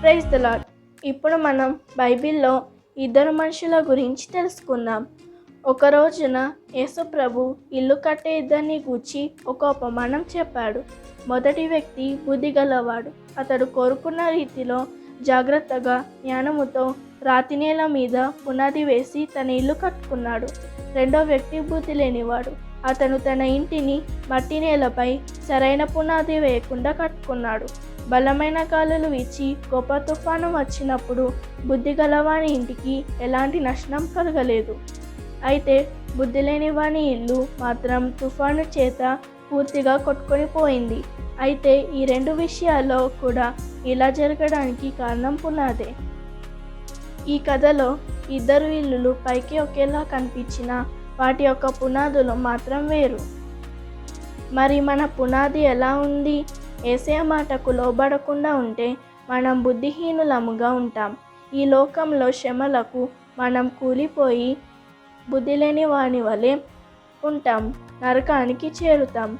Praise the lot ఇప్పుడు మనం బైబిల్లో ఇద్దరు మనుషుల గురించి తెలుసుకుందాం. ఒక రోజున యేసుప్రభు ఇల్లు కట్టే ఇద్దరిని గూర్చి ఒక ఉపమానం చెప్పాడు. మొదటి వ్యక్తి బుద్ధి గలవాడు. అతడు కోరుకున్న రీతిలో జాగ్రత్తగా జ్ఞానముతో రాతి నేల మీద పునాది వేసి తన ఇల్లు కట్టుకున్నాడు. రెండో వ్యక్తి బుద్ధి లేనివాడు. అతను తన ఇంటిని మట్టి నేలపై సరైన పునాది వేయకుండా కట్టుకున్నాడు. బలమైన గాలులు వీచి గొప్ప తుఫాను వచ్చినప్పుడు బుద్ధి గలవాని ఇంటికి ఎలాంటి నష్టం కలగలేదు. అయితే బుద్ధి లేని వాని ఇల్లు మాత్రం తుఫాను చేత పూర్తిగా కొట్టుకొని పోయింది. అయితే ఈ రెండు విషయాల్లో కూడా ఇలా జరగడానికి కారణం పునాదే. ఈ కథలో ఇద్దరు ఇల్లులు పైకి ఒకేలా కనిపించిన వాటి యొక్క పునాదులు మాత్రం వేరు. మరి మన పునాది ఎలా ఉంది? ఏసే మాటకు లోబడకుండా ఉంటే మనం బుద్ధిహీనులముగా ఉంటాం. ఈ లోకంలో శ్రమలకు మనం కూలిపోయి బుద్ధి లేని వాని వలె ఉంటాం నరకానికి చేరుతాం.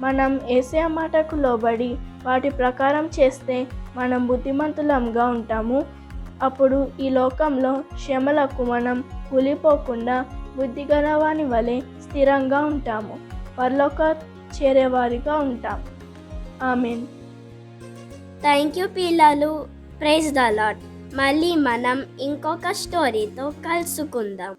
మనం ఏసే మాటకు లోబడి వాటి ప్రకారం చేస్తే మనం బుద్ధిమంతులంగా ఉంటాము. అప్పుడు ఈ లోకంలో శ్రమలకు మనం కూలిపోకుండా బుద్ధి గలవాని వలె స్థిరంగా ఉంటాము. పరలోక చేరేవారిగా ఉంటాం ఆమెన్. థ్యాంక్ యూ పిల్లలు. ప్రైజ్ ద లాట్ మళ్ళీ మనం ఇంకొక స్టోరీతో కలుసుకుందాం.